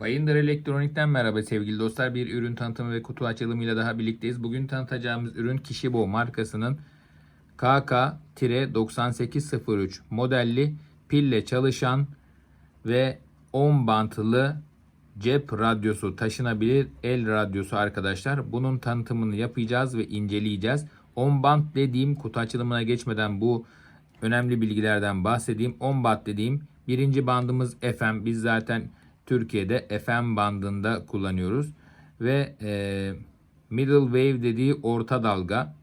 Bayındır Elektronik'ten merhaba sevgili dostlar. Bir ürün tanıtımı ve kutu açılımıyla daha birlikteyiz. Bugün tanıtacağımız ürün Kishibo markasının KK-9803 modelli pille çalışan ve 10 bantlı cep radyosu taşınabilir el radyosu arkadaşlar. Bunun tanıtımını yapacağız ve inceleyeceğiz. 10 bant dediğim kutu açılımına geçmeden bu önemli bilgilerden bahsedeyim. 10 bant dediğim birinci bandımız FM. Biz zaten Türkiye'de FM bandında kullanıyoruz. Ve e, middle wave dediği orta dalga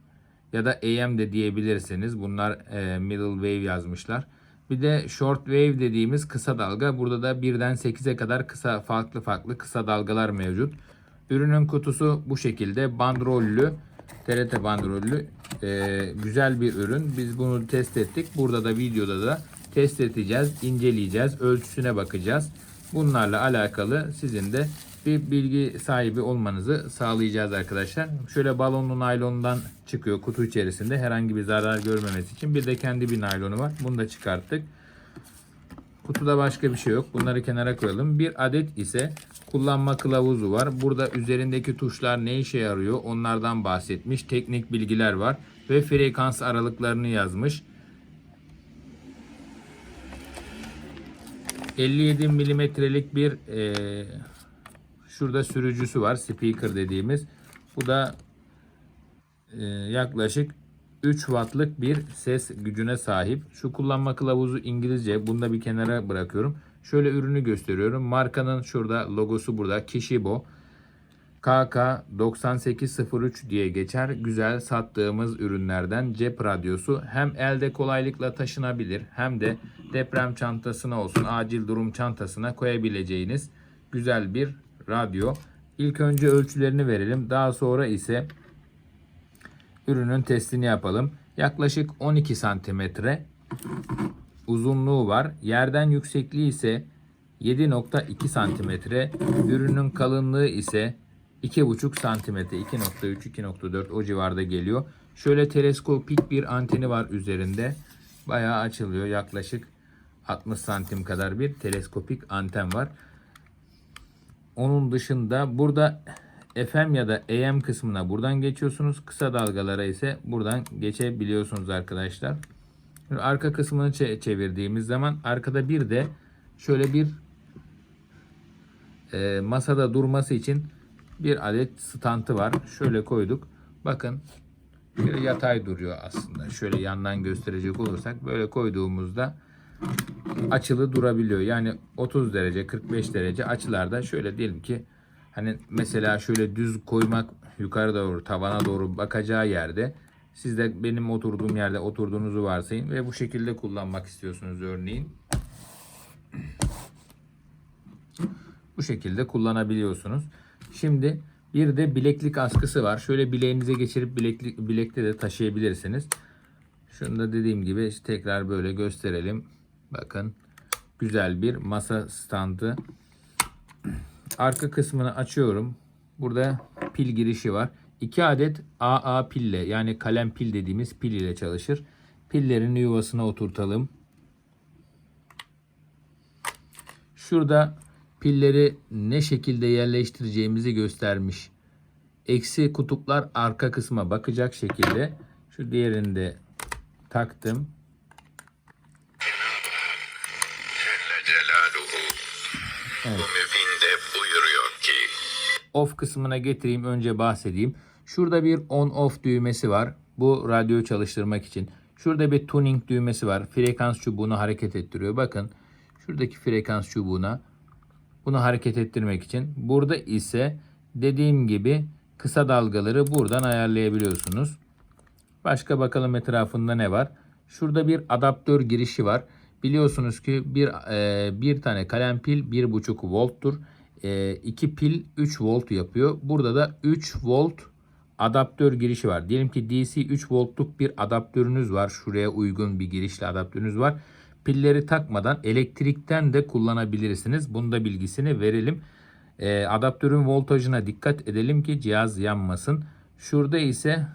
ya da AM de diyebilirsiniz. Bunlar e, middle wave yazmışlar. Bir de short wave dediğimiz kısa dalga. Burada da birden 8'e kadar kısa farklı farklı kısa dalgalar mevcut. Ürünün kutusu bu şekilde bandrollü, TRT bandrollü e, güzel bir ürün. Biz bunu test ettik. Burada da videoda da test edeceğiz, inceleyeceğiz, ölçüsüne bakacağız. Bunlarla alakalı sizin de bir bilgi sahibi olmanızı sağlayacağız arkadaşlar. Şöyle balonlu naylondan çıkıyor kutu içerisinde herhangi bir zarar görmemesi için. Bir de kendi bir naylonu var. Bunu da çıkarttık. Kutuda başka bir şey yok. Bunları kenara koyalım. Bir adet ise kullanma kılavuzu var. Burada üzerindeki tuşlar ne işe yarıyor onlardan bahsetmiş. Teknik bilgiler var ve frekans aralıklarını yazmış. 57 milimetrelik bir e, şurada sürücüsü var. Speaker dediğimiz. Bu da e, yaklaşık 3 wattlık bir ses gücüne sahip. Şu kullanma kılavuzu İngilizce. Bunu da bir kenara bırakıyorum. Şöyle ürünü gösteriyorum. Markanın şurada logosu burada. Kishibo. KK9803 diye geçer. Güzel sattığımız ürünlerden cep radyosu hem elde kolaylıkla taşınabilir hem de deprem çantasına olsun acil durum çantasına koyabileceğiniz güzel bir radyo. İlk önce ölçülerini verelim. Daha sonra ise ürünün testini yapalım. Yaklaşık 12 santimetre uzunluğu var. Yerden yüksekliği ise 7.2 santimetre. Ürünün kalınlığı ise 2,5 santimetre 2.3 2.4 o civarda geliyor. Şöyle teleskopik bir anteni var üzerinde. Bayağı açılıyor. Yaklaşık 60 santim kadar bir teleskopik anten var. Onun dışında burada FM ya da AM kısmına buradan geçiyorsunuz. Kısa dalgalara ise buradan geçebiliyorsunuz arkadaşlar. Şimdi arka kısmını çevirdiğimiz zaman arkada bir de şöyle bir e, masada durması için bir adet stantı var. Şöyle koyduk. Bakın şöyle yatay duruyor aslında. Şöyle yandan gösterecek olursak böyle koyduğumuzda açılı durabiliyor. Yani 30 derece 45 derece açılarda şöyle diyelim ki hani mesela şöyle düz koymak yukarı doğru tavana doğru bakacağı yerde siz de benim oturduğum yerde oturduğunuzu varsayın ve bu şekilde kullanmak istiyorsunuz örneğin. Bu şekilde kullanabiliyorsunuz. Şimdi bir de bileklik askısı var. Şöyle bileğinize geçirip bileklik, bilekte de taşıyabilirsiniz. Şunu da dediğim gibi tekrar böyle gösterelim. Bakın güzel bir masa standı. Arka kısmını açıyorum. Burada pil girişi var. 2 adet AA pille yani kalem pil dediğimiz pil ile çalışır. Pillerin yuvasına oturtalım. Şurada pilleri ne şekilde yerleştireceğimizi göstermiş. Eksi kutuplar arka kısma bakacak şekilde şu diğerini de taktım. Evet. buyuruyor ki Off kısmına getireyim önce bahsedeyim. Şurada bir on off düğmesi var. Bu radyoyu çalıştırmak için. Şurada bir tuning düğmesi var. Frekans çubuğunu hareket ettiriyor. Bakın şuradaki frekans çubuğuna bunu hareket ettirmek için. Burada ise dediğim gibi kısa dalgaları buradan ayarlayabiliyorsunuz. Başka bakalım etrafında ne var? Şurada bir adaptör girişi var. Biliyorsunuz ki bir e, bir tane kalem pil 1.5 volttur. E, iki pil 3 volt yapıyor. Burada da 3 volt adaptör girişi var. Diyelim ki DC 3 voltluk bir adaptörünüz var. Şuraya uygun bir girişli adaptörünüz var. Pilleri takmadan elektrikten de kullanabilirsiniz. Bunu da bilgisini verelim. E, adaptörün voltajına dikkat edelim ki cihaz yanmasın. Şurada ise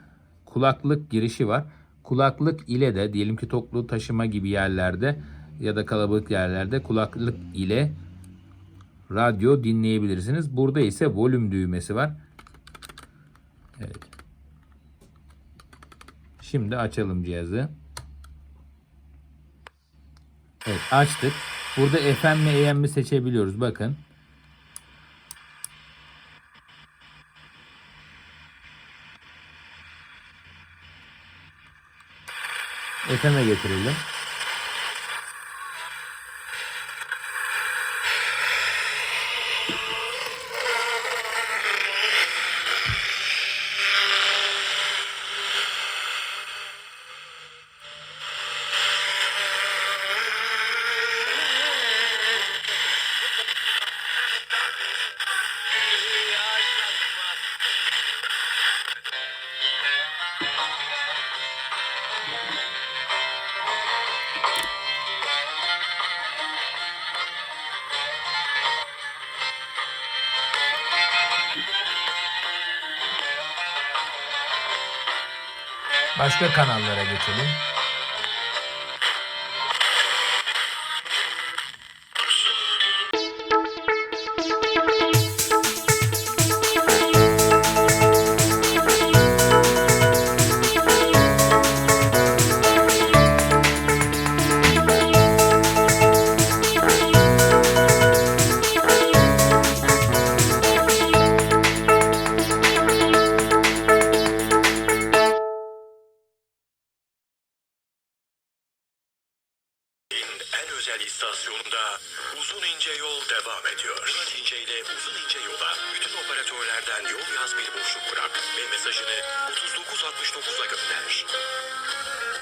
kulaklık girişi var. Kulaklık ile de diyelim ki toplu taşıma gibi yerlerde ya da kalabalık yerlerde kulaklık ile radyo dinleyebilirsiniz. Burada ise volüm düğmesi var. Evet. Şimdi açalım cihazı. Evet açtık. Burada FM mi AM mi seçebiliyoruz. Bakın. FM'e getirelim. Başka kanallara geçelim. İstasyonunda uzun ince yol devam ediyor. Murat İnce ile uzun ince yola bütün operatörlerden yol yaz bir boşluk bırak ve mesajını 3969'a gönder.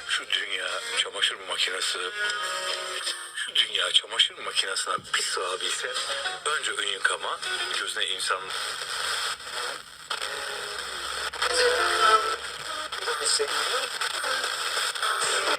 Şu dünya çamaşır makinesi şu dünya çamaşır makinesine bir sığabilse önce ön yıkama gözüne insan